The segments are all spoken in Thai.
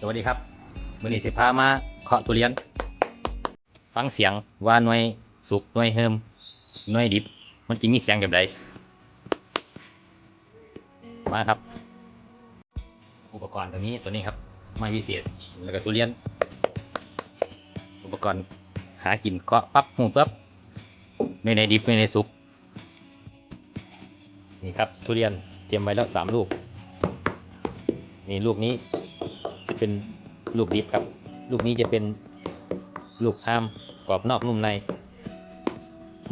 สวัสดีครับมือนี้สิพามาเคาะทุเรียน ฟังเสียงว่าหน่วยสุกหน่วยเฮิมหน่วยดิบ มันจะมีเสียงแบบใดมาครับ อุปกรณ์ตัวนี้ตัวนี้ครับไม้วิเศษแล้วก็ทุเรียน อุปกรณ์หากินเคาะปั๊บหูปั๊บไม่ในดิบไม่ในสุกนี่ครับทุเรียนเตรียมไว้แล้วสามลูกนี่ลูกนี้ เป็นลูกดิบครับ ลูกนี้จะเป็นลูกห้ามกรอบนอกนุ่มใน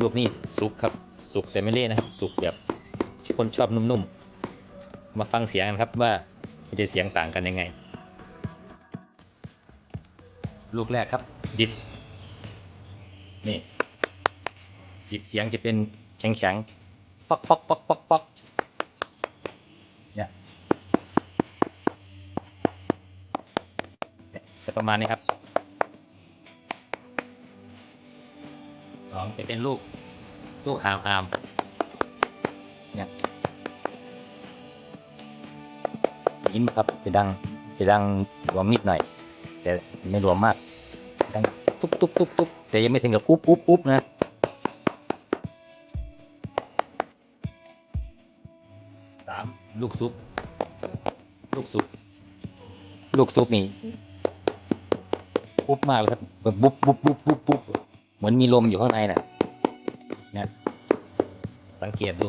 ลูกนี้สุกครับ สุกแต่ไม่เละนะครับ สุกแบบคนชอบนุ่มๆ มาฟังเสียงกันครับว่ามันจะเสียงต่างกันยังไง ลูกแรกครับ ดิบนี่ดิบเสียงจะเป็นแข็งๆ ป๊อกป๊อกป๊อกป๊อกป๊อกเนี่ย จะประมาณนี้ครับสองจะเป็นลูก ลูกหามหามเนี่ยยิ้มครับจะดังจะดังรวมนิดหน่อย แต่ไม่รวมมากดังตุ๊บตุ๊บตุ๊บตุ๊บแต่ยังไม่ถึงกับอุ๊บอุ๊บอุ๊บนะสามลูกซุป ลูกซุป ลูกซุปนี่ ปุ๊บมากเลยครับแบบบุ๊บบุ๊บบุ๊บบุ๊บบุ๊บเหมือนมีลมอยู่ข้างในน่ะเนี่ยสังเกตดู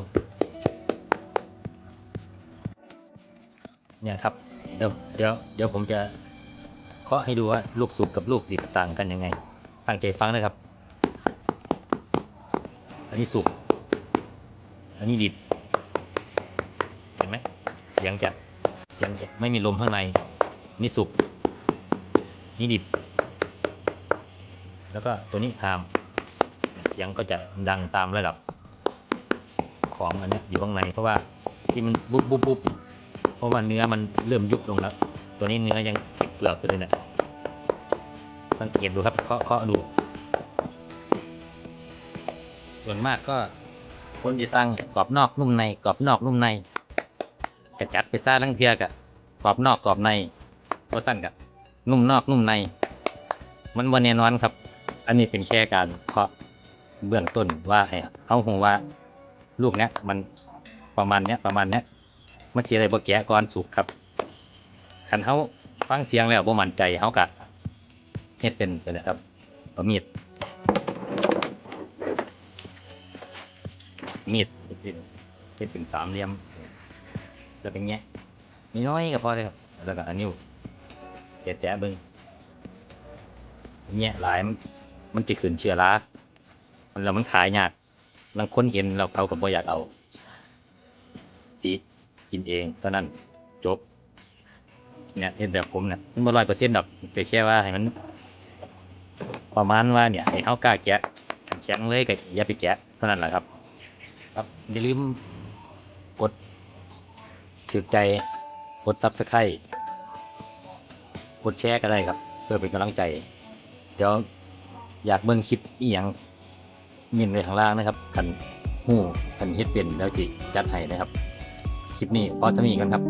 เนี่ยครับ เดี๋ยวเดี๋ยวเดี๋ยวผมจะเคาะให้ดูว่าลูกสุกกับลูกดิบต่างกันยังไงตั้งใจฟังนะครับ อันนี้สุกอันนี้ดิบเห็นไหมเสียงจะเสียงจะไม่มีลมข้างในนี่สุกนี่ดิบ แล้วก็ตัวนี้หามเสียงก็จะดังตามระดับของอันนี้อยู่ข้างในเพราะว่าที่มันบุบบุบบุบเพราะว่าเนื้อมันเริ่มยุบลงแล้ว ตัวนี้เนื้อยังติดเปลือกอยู่เลยเนะสังเกตดูครับเคาะเคาะดู ส่วนมากก็คนจะสั่งกรอบนอกนุ่มในกรอบนอกนุ่มในกระจัดไปซ่าลังเทียกะกรอบนอกกรอบในก็สั้นกะนุ่มนอกนุ่มใน มันวันแน่นอนครับ อันนี้เป็นแค่การเคาะเบื้องต้นว่าให้เขาหูว่าลูกเนี้ยมันประมาณเนี้ยประมาณเนี้ยมันเจอะไรบ่แกะก่อนสุกครับคันเขาฟังเสียงแล้วบ่มั่นใจเขากะเฮ็ดเป็นไปนะครับเอามีดมีดเป็นเป็นสามเหลี่ยมแล้วเป็นแงะมีน้อยก็พอเลยครับ แล้วก็อันนิ้แตะๆเบิ้งแงะหลายมัน มันจะขึ้นเชื้อรามันแล้วมันขายยากบางคนเห็นเราเขาก็บ่อยากเอาตีกินเองเท่านั้นจบ เนี่ยเห็นแบบผมเนี่ยมันบ่ร้อยเปอร์เซ็นต์ดอกแต่แค่ว่าให้มัน ประมาณว่าเนี่ยให้เขากล้าแกะแข็งเลยก็อย่าไปแกะเท่านั้นแหละครับ ครับอย่าลืมกดถือใจกดซับสไครต์กดแชร์ก็ได้ครับ เพื่อเป็นกำลังใจ เดี๋ยว อยากเบิ่งคลิปอีหยังมินไว้ข้างล่างนะครับคันหู้คันเฮ็ดเป็นแล้วจิจัดให้นะครับ คลิปนี้พอสมีกันครับ